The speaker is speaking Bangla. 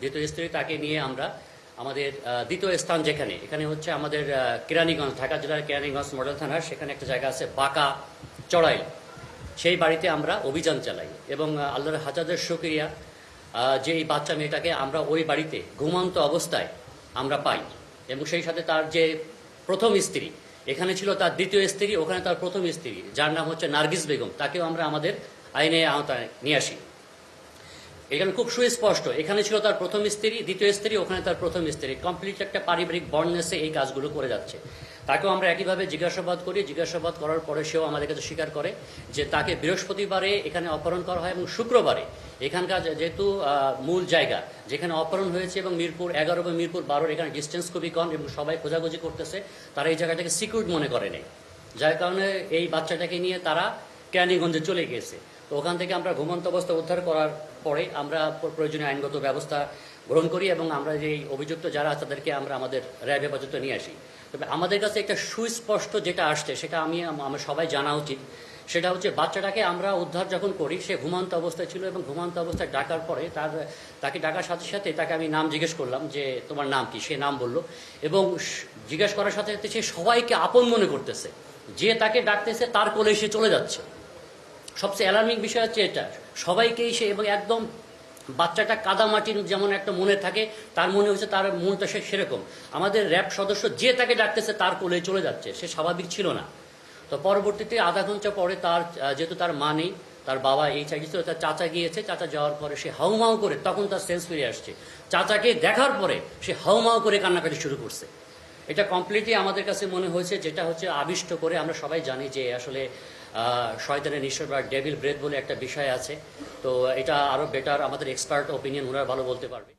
দ্বিতীয় স্ত্রী তাকে নিয়ে আমরা আমাদের দ্বিতীয় স্থান যেখানে, এখানে হচ্ছে আমাদের কেরানীগঞ্জ, ঢাকা জেলার কেরানীগঞ্জ মডেল থানার, সেখানে একটা জায়গা আছে বাঁকা চড়াইল। সেই বাড়িতে আমরা অভিযান চালাই এবং আল্লাহর হাজাদের শুক্রিয়া যে এই বাচ্চা মেয়েটাকে আমরা ওই বাড়িতে ঘুমন্ত অবস্থায় আমরা পাই এবং সেই সাথে তার যে প্রথম স্ত্রী, এখানে ছিল তার দ্বিতীয় স্ত্রী, ওখানে তার প্রথম স্ত্রী, যার নাম হচ্ছে নার্গিস বেগম, তাকেও আমরা আমাদের আইনে আওতায় নিয়ে আসি। এখানে খুব সুস্পষ্ট। এখানে ছিল তার প্রথম স্ত্রী, দ্বিতীয় স্ত্রী, ওখানে তার প্রথম স্ত্রী। কমপ্লিট একটা পারিবারিক বর্ণেসে এই কাজগুলো করে যাচ্ছে। তাকেও আমরা একইভাবে জিজ্ঞাসাবাদ করি। জিজ্ঞাসাবাদ করার পরে সেও আমাদের কাছে স্বীকার করে যে তাকে বৃহস্পতিবারে এখানে অপহরণ করা হয় এবং শুক্রবারে এখানকার যেহেতু মূল জায়গা, যেখানে অপহরণ হয়েছে এবং মিরপুর এগারো এবং মিরপুর বারোর এখানে ডিস্টেন্স খুবই কম এবং সবাই খোঁজাখুঁজি করতেছে, তারা এই জায়গাটাকে সিকিউর মনে করে নেই। যার কারণে এই বাচ্চাটাকে নিয়ে তারা ক্যানিগঞ্জে চলে গেছে তো ওখান থেকে আমরা ঘুমন্ত অবস্থা উদ্ধার করার পরে আমরা প্রয়োজনীয় আইনগত ব্যবস্থা গ্রহণ করি এবং আমরা যে অভিযুক্ত যারা আছে তাদেরকে আমরা আমাদের র্যাব হেফাজতে নিয়ে আসি। তবে আমাদের কাছে একটা সুস্পষ্ট যেটা আসছে, সেটা আমি আমার সবাই জানা উচিত। সেটা হচ্ছে বাচ্চাটাকে আমরা উদ্ধার যখন করি, সে ঘুমান্ত অবস্থায় ছিল এবং ঘুমান্ত অবস্থায় ডাকার পরে তার, তাকে ডাকার সাথে সাথে তাকে আমি নাম জিজ্ঞেস করলাম যে, তোমার নাম কি? সে নাম বলল এবং জিজ্ঞেস করার সাথে সাথে সে সবাইকে আপন মনে করতেছে। যে তাকে ডাকতেছে তার কোলে সে চলে যাচ্ছে। সবচেয়ে অ্যালার্মিং বিষয় হচ্ছে এটা। সবাইকেই সে এবং একদম বাচ্চাটা কাদা মাটির যেমন একটা মনে থাকে, তার মনে হচ্ছে তার মনটা সে সেরকম। আমাদের র্যাব সদস্য যে তাকে ডাকতেছে তার কোলে চলে যাচ্ছে, সে স্বাভাবিক ছিল না। তো পরবর্তীতে আধা ঘণ্টা পরে তার যেহেতু তার মা নেই, তার বাবা এই চাকরি ছিল, তার চাচা গিয়েছে, চাচা যাওয়ার পরে সে হাউমাউ করে তখন তার সেন্স ফিরে আসছে। চাচাকে দেখার পরে সে হাউমাউ করে কান্নাকাটি শুরু করছে। এটা কমপ্লিটলি আমাদের কাছে মনে হয়েছে, যেটা হচ্ছে আবিষ্ট করে আমরা সবাই জানি যে আসলে শয়তানের নিঃশ্বর বা ডেভিল ব্রেথ বলে একটা বিষয় আছে। তো এটা আরও বেটার আমাদের এক্সপার্ট ওপিনিয়ন ওনারা ভালো বলতে পারবে।